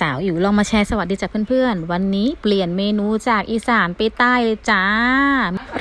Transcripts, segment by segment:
สาวอยู่ลองมาแชร์สวัสดีจากเพื่อนๆ วันนี้เปลี่ยนเมนูจากอีสานไปใต้เลยจ้า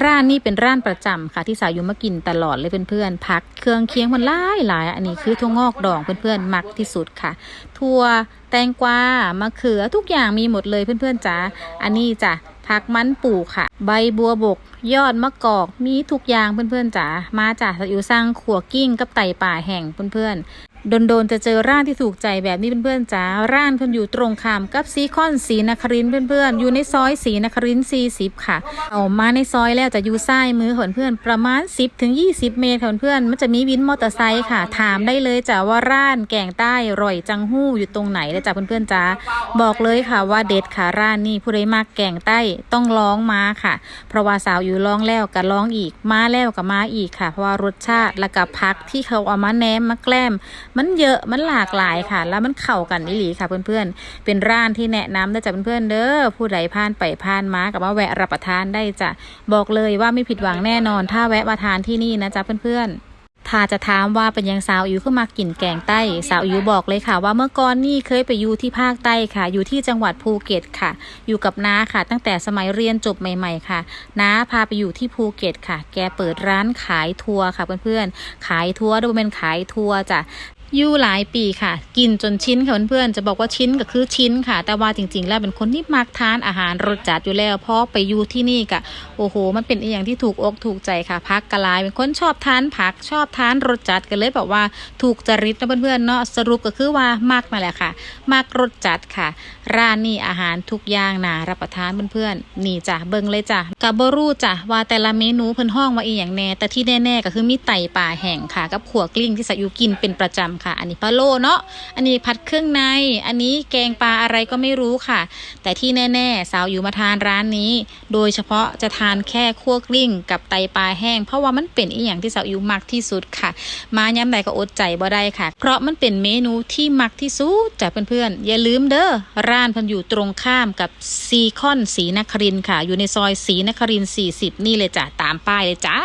ร้านนี้เป็นร้านประจำค่ะที่สาวอยู่มากินตลอดเลยเพื่อนๆพักเครื่องเคียงมันหลายหลายอันนี้คือถั่วงอกดองเพื่อนๆมักที่สุดค่ะถั่วแตงกวามะเขือทุกอย่างมีหมดเลยเพื่อนๆจ้าอันนี้จ้ะผักมันปูค่ะ ใบบัวบก ยอดมะกอกมีทุกอย่างเพื่อนๆจ๋ามาจากสาวอยู่สร้างขัวกิ้งกับไต่ป่าแห่งเพื่อนๆ โดนๆจะเจอร้านที่ถูกใจแบบนี้เพื่อนๆจ๋าร้านเพิ่นอยู่ตรงข้ามกับซีคอนสีนครินเพื่อนๆอยู่ในซอยสีนครินทร์40ค่ะเอามาในซอยแล้วจะอยู่ซ้ายมือเพื่อนประมาณ 10ถึง20 เมตรของเพื่อนมันจะมีวินมอเตอร์ไซค์ค่ะ ถามได้เลยจ้ะว่าร้านแกงใต้ร่อยจังหู้อยู่ตรงไหนเลยจ้ะเพื่อนๆจ๋าบอกเลยค่ะว่าเด็ดค่ะร้านนี้ผู้ใดมากแกงใต้ต้องลองมาค่ะ เพราะว่าสาวอยู่ลองแล้วก็ลองอีกมาแล้วก็มาอีกค่ะ เพราะว่ารสชาติและกับพักที่เขาเอามาแหนมมาแกล้มมันเยอะมันหลากหลายค่ะ แล้วมันเข้ากันอีหลีค่ะ เพื่อนๆ เป็นร้านที่แนะนำได้จากเพื่อนๆเด้อผู้ใดผ่านไปผ่านมากับว่าแวะรับประทานได้จ้ะบอกเลยว่าไม่ผิดหวังแน่นอน ถ้าแวะมาทานที่นี่นะจ๊ะเพื่อนๆถ้าจะถามว่าเป็นยังสาวอิ๋วขึ้นมากินแกงใต้ สาวอิ๋วบอกเลยค่ะว่าเมื่อก่อนนี่เคยไปอยู่ที่ภาคใต้ค่ะ อยู่ที่จังหวัดภูเก็ตค่ะ อยู่กับน้าค่ะ ตั้งแต่สมัยเรียนจบใหม่ ๆ ค่ะน้าพาไปอยู่ที่ภูเก็ตค่ะ แกเปิดร้านขายทัวร์ค่ะเพื่อนๆขายทัวร์ดูเป็นขายทัวร์จ้ะยู่หลายปีค่ะ กินจนชิ้นค่ะเพื่อนๆจะบอกว่าชิ้นก็คือชิ้นค่ะ แต่ว่าจริง ๆ แล้วเป็นคนที่มักทานอาหารรสจัดอยู่แล้วเพราะไปอยู่ที่นี่กะโอ้โห มันเป็นอย่างที่ถูกอกถูกใจค่ะพักกะลายเป็นคนชอบทานผักชอบทานรสจัดกันเลยแบบว่าถูกจริตนะเพื่อนๆเนาะสรุปก็คือว่ามักมาแหละค่ะมักรสจัดค่ะ ร้านนี้อาหารทุกอย่างน่ารับประทานเพื่อนๆนี่จ้ะเบิ่งเลยจ้ะกับบรูจ้ะว่าแต่ละเมนูเพิ่นห้องว่าอีหยังแน่แต่ที่แน่ๆก็คือมีไต่ป่าแห้งค่ะ กับขัวกลิ้งที่สายุกินเป็นประจำค่ะอันนี้ปลาโลเนาะ อันนี้ผัดเครื่องใน อันนี้แกงปลาอะไรก็ไม่รู้ค่ะ แต่ที่แน่ๆ สาวอยู่มาทานร้านนี้ โดยเฉพาะจะทานแค่คั่วกลิ้งกับไตปลาแห้ง เพราะว่ามันเป็นอีหยังที่สาวอยู่มักที่สุดค่ะ มาย้ำใดก็อดใจบ่ได้ค่ะ เพราะมันเป็นเมนูที่มักที่สุดจ้ะเพื่อนๆ อย่าลืมเด้อ ร้านพันอยู่ตรงข้ามกับซีคอนสีนครินค่ะ อยู่ในซอยสีนคริน40 นี่เลยจ้ะ ตามป้ายเลยจ้า